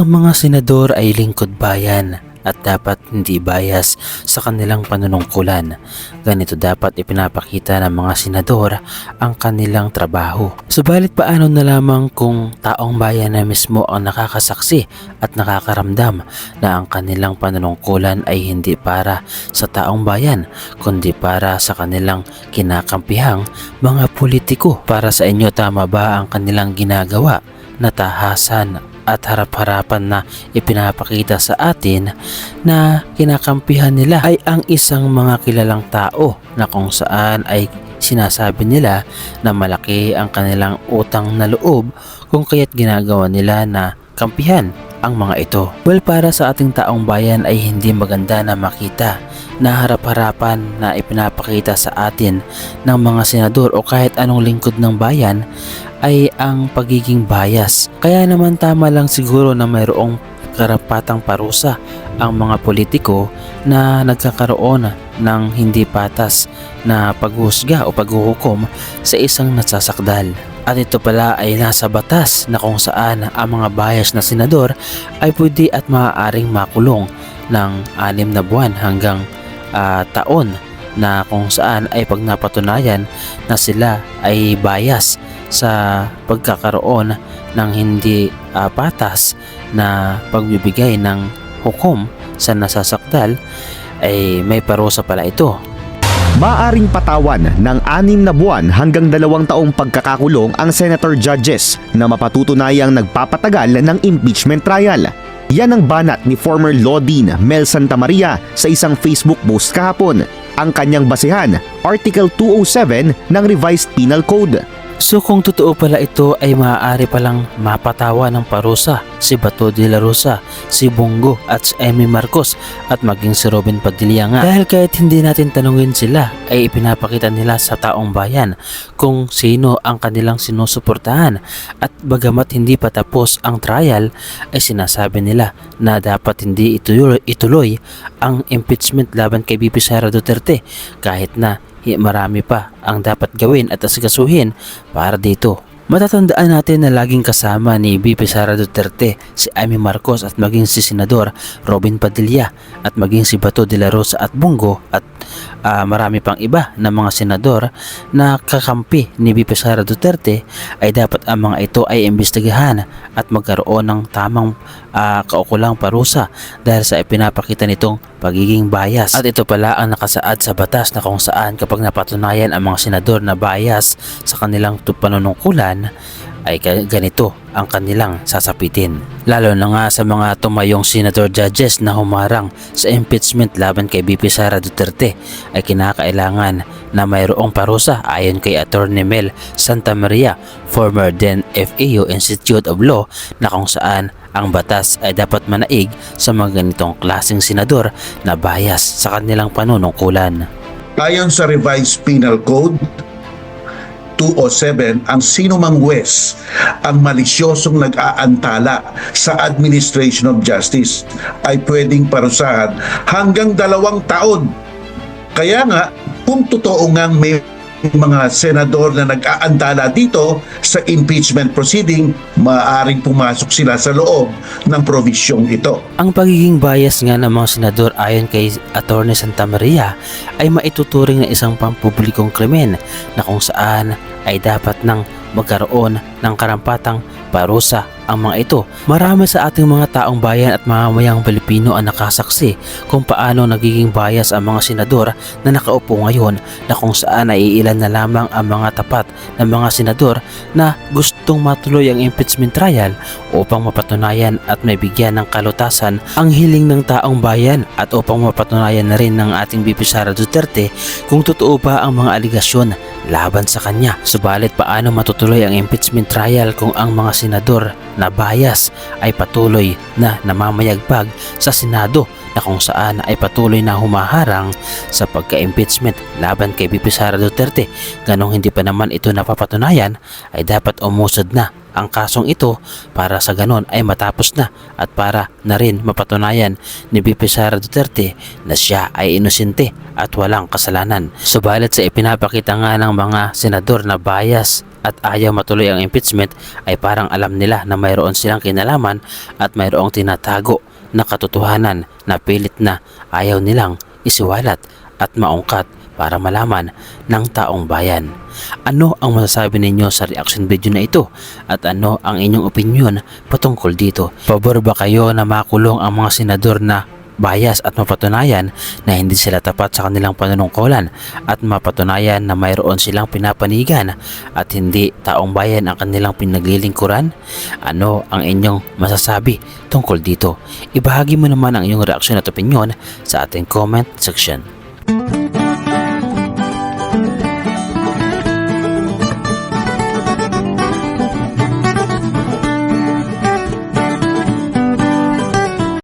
Ang mga senador ay lingkod bayan at dapat hindi bias sa kanilang panunungkulan. Ganito dapat ipinapakita ng mga senador ang kanilang trabaho. Subalit paano na lamang kung taong bayan na mismo ang nakakasaksi at nakakaramdam na ang kanilang panunungkulan ay hindi para sa taong bayan kundi para sa kanilang kinakampihang mga politiko. Para sa inyo tama ba ang kanilang ginagawa? natahasan at harap-harapan na ipinapakita sa atin na kinakampihan nila ay ang isang mga kilalang tao na kung saan ay sinasabi nila na malaki ang kanilang utang na loob kung kaya't ginagawa nila na kampihan ang mga ito. Well, para sa ating taong bayan ay hindi maganda na makita na harap-harapan na ipinapakita sa atin ng mga senador o kahit anong lingkod ng bayan ay ang pagiging bias. Kaya naman tama lang siguro na mayroong karapatang parusa ang mga politiko na nagkakaroon ng hindi patas na paghusga o paghuhukom sa isang nasasakdal. At ito pala ay nasa batas na kung saan ang mga bias na senador ay pwede at maaaring makulong ng anim na buwan hanggang ah, taon na kung saan ay pag napatunayan na sila ay bias sa pagkakaroon ng hindi ah, patas na pagbibigay ng hukom sa nasasakdal ay may parusa pala ito. Maaring patawan ng anim na buwan hanggang dalawang taong pagkakakulong ang senator judges na mapatutunayang nagpapatagal ng impeachment trial. Yan ang banat ni former Law Dean Mel Santa Maria sa isang Facebook post kahapon. Ang kanyang basehan, Article 207 ng Revised Penal Code. So kung totoo pala ito ay maaari palang mapatawa ng parusa si Bato de la Rosa, si Bongo at si Amy Marcos at maging si Robin Padilla nga. Dahil kahit hindi natin tanungin sila ay ipinapakita nila sa taong bayan kung sino ang kanilang sinusuportahan at bagamat hindi pa tapos ang trial ay sinasabi nila na dapat hindi ituloy, ituloy ang impeachment laban kay BP Sara Duterte kahit na marami pa ang dapat gawin at asikasuhin para dito. Matatandaan natin na laging kasama ni BP Sara Duterte si Amy Marcos at maging si Senador Robin Padilla at maging si Bato de la Rosa at Bungo at ah, marami pang iba na mga senador na kakampi ni BP Sara Duterte ay dapat ang mga ito ay imbestigahan at magkaroon ng tamang ah, kaukulang parusa dahil sa ipinapakita nitong pagiging bias. At ito pala ang nakasaad sa batas na kung saan kapag napatunayan ang mga senador na bias sa kanilang panunungkulan ay ganito ang kanilang sasapitin. Lalo na nga sa mga tumayong senator judges na humarang sa impeachment laban kay BP Sara Duterte ay kinakailangan na mayroong parusa ayon kay Attorney Mel Santa Maria, former then FAO Institute of Law na kung saan ang batas ay dapat manaig sa mga ganitong klaseng senador na bias sa kanilang panunungkulan. Ayon sa Revised Penal Code 207, ang sino mang wes ang malisyosong nag-aantala sa administration of justice ay pwedeng parusahan hanggang dalawang taon. Kaya nga, kung totoo ngang may mga senador na nag-aantala dito sa impeachment proceeding, maaaring pumasok sila sa loob ng provisyong ito. Ang pagiging bias nga ng mga senador ayon kay Attorney Santa Maria ay maituturing na isang pampublikong krimen na kung saan ay dapat nang magkaroon ng karampatang parusa ang mga ito. Marami sa ating mga taong bayan at mamamayang Pilipino ang nakasaksi kung paano nagiging bias ang mga senador na nakaupo ngayon na kung saan ay ilan na lamang ang mga tapat na mga senador na gustong matuloy ang impeachment trial upang mapatunayan at may bigyan ng kalutasan ang hiling ng taong bayan at upang mapatunayan na rin ng ating BP Sara Duterte kung totoo ba ang mga aligasyon laban sa kanya. Subalit paano matutuloy ang impeachment trial kung ang mga senador na bias ay patuloy na namamayagpag sa Senado na kung saan ay patuloy na humaharang sa pagka-impeachment laban kay BP Sara Duterte. Ganong hindi pa naman ito napapatunayan ay dapat umusad na ang kasong ito para sa ganon ay matapos na at para na rin mapatunayan ni BP Sara Duterte na siya ay inosente at walang kasalanan. Subalit sa ipinapakita nga ng mga senador na bias at ayaw matuloy ang impeachment ay parang alam nila na mayroon silang kinalaman at mayroong tinatago na katotohanan na pilit na ayaw nilang isiwalat at maungkat para malaman ng taong bayan. Ano ang masasabi ninyo sa reaction video na ito at ano ang inyong opinion patungkol dito? Pabor ba kayo na makulong ang mga senador na bias at mapatunayan na hindi sila tapat sa kanilang panunungkulan at mapatunayan na mayroon silang pinapanigan at hindi taong bayan ang kanilang pinaglilingkuran? Ano ang inyong masasabi tungkol dito? Ibahagi mo naman ang iyong reaksyon at opinion sa ating comment section.